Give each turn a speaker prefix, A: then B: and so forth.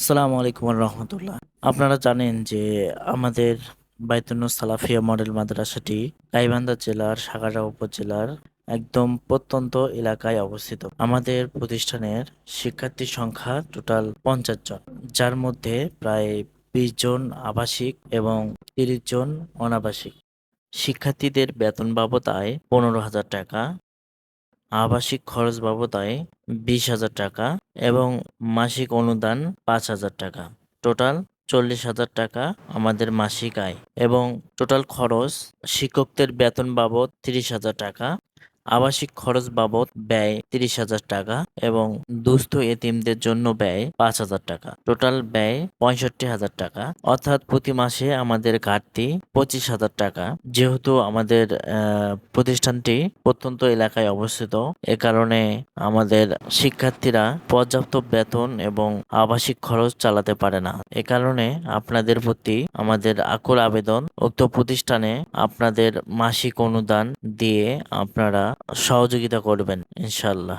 A: আসসালামু আলাইকুম রহমতুল্লাহ। আপনারা জানেন যে আমাদের বাইতুন্নুস সালাফিয়া মডেল মাদ্রাসাটি গাইবান্ধা জেলার সাগারা উপজেলার একদম প্রত্যন্ত এলাকায় অবস্থিত। আমাদের প্রতিষ্ঠানের শিক্ষার্থীর সংখ্যা টোটাল পঞ্চাশ জন, যার মধ্যে প্রায় বিশ জন আবাসিক এবং তিরিশ জন অনাবাসিক। শিক্ষার্থীদের বেতন বাবদ আয় পনেরো হাজার টাকা, আবাসিক খরচ বাবদ আয় বিশ হাজার টাকা এবং মাসিক অনুদান পাঁচ হাজার টাকা। টোটাল চল্লিশ হাজার টাকা আমাদের মাসিক আয় এবং টোটাল খরচ শিক্ষকদের বেতন বাবদ তিরিশ হাজার টাকা। আবাসিক খরচ বাবদ ব্যয় তিরিশ হাজার টাকা এবং দুস্থ এতিমদের জন্য ব্যয় পাঁচ হাজার টাকা। টোটাল ব্যয় পঁয়ষট্টি হাজার টাকা। অর্থাৎ প্রতি মাসে আমাদের ঘাটতি পঁচিশ হাজার টাকা। যেহেতু আমাদের প্রতিষ্ঠানটি প্রত্যন্ত এলাকায় অবস্থিত, এ কারণে আমাদের শিক্ষার্থীরা পর্যাপ্ত বেতন এবং আবাসিক খরচ চালাতে পারে না। এ কারণে আপনাদের প্রতি আমাদের আকুল আবেদন, উক্ত প্রতিষ্ঠানে আপনাদের মাসিক অনুদান দিয়ে আপনারা সহযোগিতা করবেন ইনশাল্লাহ